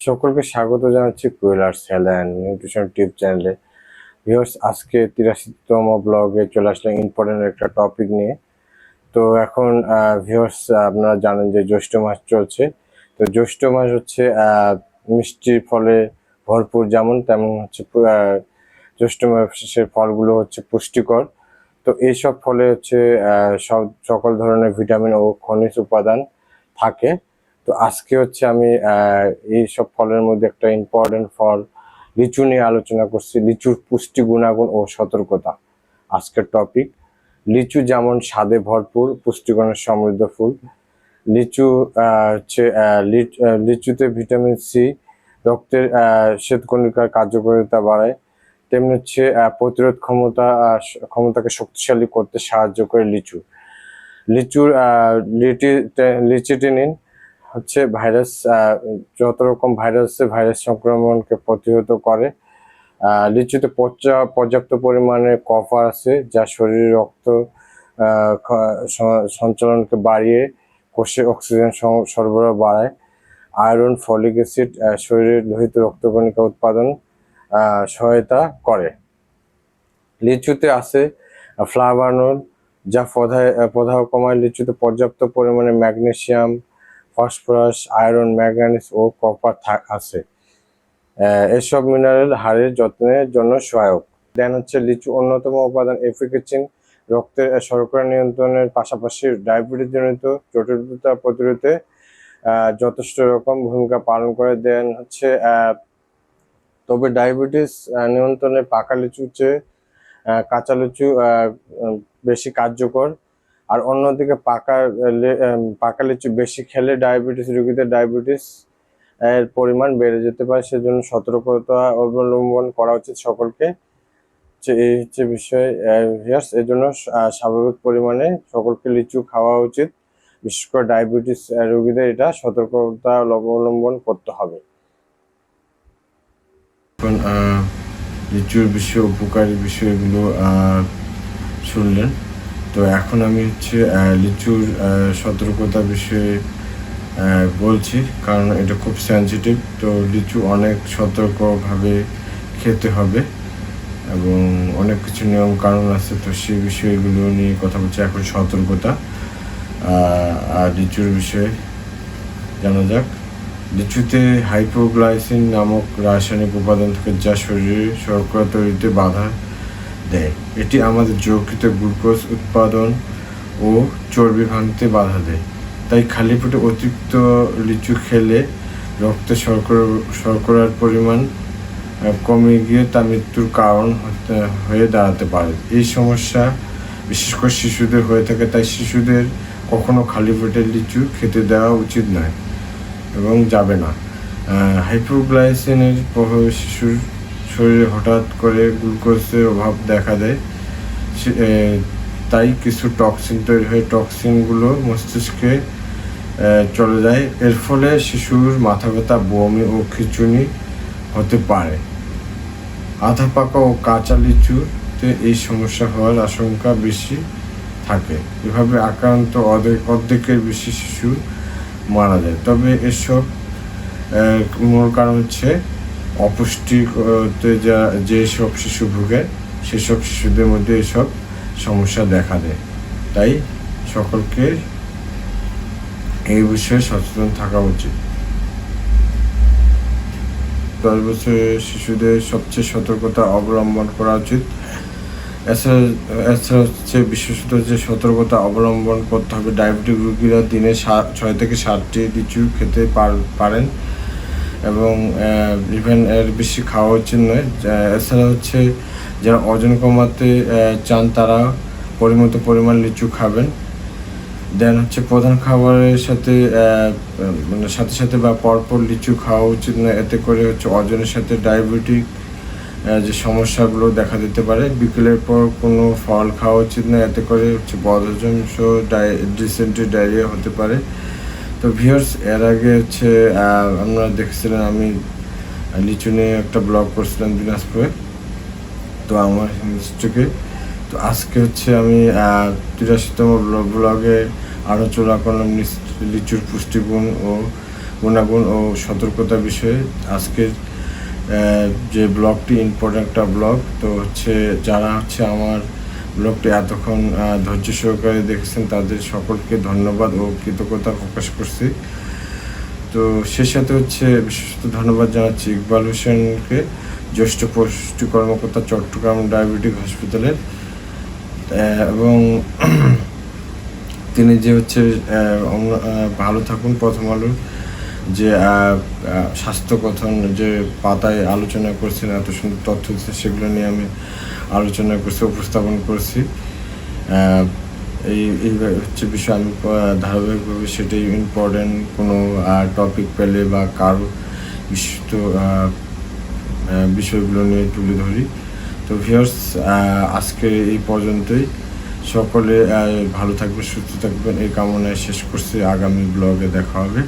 সকলকে স্বাগত জানাচ্ছি কুয়েলার স্যালান নিউট্রিশন টিপ চ্যানেলে ভিউয়ার্স আজকে তিরাশিতম ব্লগে চলে আসলাম ইম্পর্টেন্ট একটা টপিক নিয়ে। তো এখন ভিউয়ার্স আপনারা জানেন যে জ্যৈষ্ঠ মাস চলছে। তো জ্যৈষ্ঠ মাস হচ্ছে মিষ্টির ফলে ভরপুর যেমন তেমন হচ্ছে জ্যৈষ্ঠ মাসের ফলগুলো হচ্ছে পুষ্টিকর। তো এইসব ফলে হচ্ছে সব সকল ধরনের ভিটামিন ও খনিজ উপাদান থাকে। তো আজকে হচ্ছে আমি এই সব ফলের মধ্যে একটা ইম্পর্টেন্ট ফল, লিচু নিয়ে আলোচনা করছি। লিচুর পুষ্টি গুণাগুণ ও সতর্কতা। আজকের টপিক লিচু যেমন স্বাদে ভরপুর পুষ্টিগুণের সমৃদ্ধ ফুল। লিচু হচ্ছে লিচুতে ভিটামিন সি রক্তের শ্বেতকণিকার কার্যকারিতা বাড়ায়। তেমনি হচ্ছে প্রতিরোধ ক্ষমতা ক্ষমতাকে শক্তিশালী করতে সাহায্য করে লিচু। লিচুর লিটি লিচিটিনিন হচ্ছে ভাইরাস যত রকম ভাইরাস ভাইরাস সংক্রমণকে প্রতিহত করে। লিচুতে পর্যা- পর্যাপ্ত পরিমাণে কপার আছে, যা শরীরে রক্ত সঞ্চালনকে বাড়িয়ে কোষে অক্সিজেন সরবরাহ বাড়ায়। আয়রন, ফলিক অ্যাসিড শরীরের লোহিত রক্তকণিকা উৎপাদন সহায়তা করে। লিচুতে আছে ফ্লাভানোল যা প্রধায়, প্রদাহ কমায় লিচুতে পর্যাপ্ত পরিমাণে ম্যাগনেসিয়াম ফসফরাস, আয়রন ম্যাঙ্গানিজ ও কপার আছে। এসব মিনারেল হাড়ের যত্নের জন্য সহায়ক। দেন হচ্ছে লিচু অন্যতম উপাদান এফিকেচিন। রক্তের শর্করা নিয়ন্ত্রণের পাশাপাশি ডায়াবেটিস জনিত জটিলতা প্রতিরোধে যথেষ্ট রকম ভূমিকা পালন করে। দেন হচ্ছে তবে ডায়াবেটিস নিয়ন্ত্রণে পাকা লিচু চেয়ে কাঁচা লিচু বেশি কার্যকর। আর অন্যদিকে পাকা পাকা লিচু বেশি খেলে ডায়াবেটিস, রোগীদের ডায়াবেটিস, এর পরিমাণ বেড়ে যেতে পারে। সেজন্য সতর্কতা অবলম্বন করা উচিত সকলকে। এই হচ্ছে বিষয় এর জন্য স্বাভাবিক পরিমাণে সকলকে লিচু খাওয়া উচিত। বিশেষ করে ডায়াবেটিস রোগীদের এটা সতর্কতা অবলম্বন করতে হবে। লিচুর বিষয়ে, উপকারী বিষয়গুলো শুনলেন। তো এখন আমি হচ্ছে লিচুর সতর্কতা বিষয়ে বলছি, কারণ এটা খুব সেনসিটিভ তো লিচু অনেক সতর্কভাবে খেতে হবে এবং অনেক কিছু নিয়ম কানুন আছে, তো সেই বিষয়গুলো নিয়ে কথা বলছি, এখন সতর্কতা। আর লিচুর বিষয়ে জানা যাক। লিচুতে হাইপোগ্লাইসিন নামক রাসায়নিক উপাদান থাকে যা শরীরে শর্করা তৈরিতে বাধা দেয়। এটি আমাদের যকৃত গ্লুকোজ উৎপাদন ও চর্বি ভাঙতে বাধা দেয়। তাই খালি পেটে অতিরিক্ত লিচু খেলে রক্তে শর্করা, শর্করার পরিমাণ কমে গিয়ে তা মৃত্যুর কারণ হয়ে দাঁড়াতে পারে। এই সমস্যা বিশেষ করে শিশুদের হয়ে থাকে, তাই শিশুদের কখনো খালি পেটে লিচু খেতে দেওয়া উচিত নয় এবং যাবে না। হাইপোগ্লাইসিনের প্রভাবে শিশুর শরীরে হঠাৎ করে গ্লুকোজের অভাব দেখা দেয় তাই কিছু টক্সিন তৈরি হয়। টক্সিনগুলো মস্তিষ্কে চলে যায়। এর ফলে শিশুর মাথা ব্যথা, বমি ও খিচুনি হতে পারে। আধা পাকা ও কাঁচা লিচুতে এই সমস্যা হওয়ার আশঙ্কা বেশি থাকে। এভাবে আক্রান্ত অর্ধেক অর্ধেকের বেশি শিশু মারা যায়। তবে এসব মূল কারণ হচ্ছে অপুষ্টিতে যা যেসব শিশু ভুগে সেসব শিশুদের মধ্যে এসব সমস্যা দেখা দেয়। তাই সকলকে এই বিষয়ে সচেতন থাকা উচিত। দশ বছরের শিশুদের সবচেয়ে সতর্কতা অবলম্বন করা উচিত। এছাড়া হচ্ছে বিশেষত যে সতর্কতা অবলম্বন করতে হবে। ডায়াবেটিক রোগীরা দিনে ছয় থেকে সাতটি লিচু খেতে পার- পারেন। এবং ইভেন এর বেশি খাওয়া উচিত নয় এছাড়া হচ্ছে যারা ওজন কমাতে চান তারা পরিমিত পরিমাণ লিচু খাবেন। দেন হচ্ছে প্রধান খাবারের সাথে মানে সাথে সাথে বা পরপর লিচু খাওয়া উচিত না। এতে করে হচ্ছে ওজনের সাথে ডায়াবেটিক যে সমস্যাগুলো দেখা দিতে পারে। বিকেলের পর কোনো ফল খাওয়া উচিত না। এতে করে হচ্ছে বদহজম সহ ডিসেন্ট্রি ডায়রিয়া হতে পারে। তো ভিউয়ার্স এর আগে হচ্ছে আহ, আপনারা দেখেছিলেন আমি লিচু নিয়ে একটা ব্লগ করছিলাম দিনাজপুরে। তো আমার হিস্ট্রিকে তো আজকে হচ্ছে আমি তিরাশিতম ব্লগে আলোচনা করলাম লিচ- লিচুর পুষ্টিগুণ ও গুণাগুণ ও সতর্কতা বিষয়ে। আজকের যে ব্লগটি ইম্পর্টেন্ট একটা ব্লগ তো হচ্ছে যারা হচ্ছে আমার ব্লগটি এতক্ষণ ধৈর্য সহকারে দেখেছেন, তাদের সকলকে ধন্যবাদ ও কৃতজ্ঞতা প্রকাশ করছি। তো সে সাথে হচ্ছে বিশেষত ধন্যবাদ জানাচ্ছি ইকবাল হোসেনকে, জ্যেষ্ঠ পুষ্টি কর্মকর্তা চট্টগ্রাম ডায়াবেটিক হসপিটালের এবং তিনি যে হচ্ছে ভালো থাকুন, প্রথম আলোর যে স্বাস্থ্য কথন যে পাতায় আলোচনা করছেন, এত সুন্দর তথ্য দিচ্ছে সেগুলো নিয়ে আমি আলোচনা করছি, উপস্থাপন করছি। এই এই হচ্ছে বিষয়, আমি ধারাবাহিকভাবে সেটাই ইম্পর্টেন্ট কোনো টপিক পেলে বা কারও বিশিষ্ট বিষয়গুলো নিয়ে তুলে ধরি। তো ভিউয়ার্স আজকে এই পর্যন্তই। সকলে ভালো থাকবেন, সুস্থ থাকবেন। এই কামনায় শেষ করছি। আগামী ব্লগে দেখা হবে।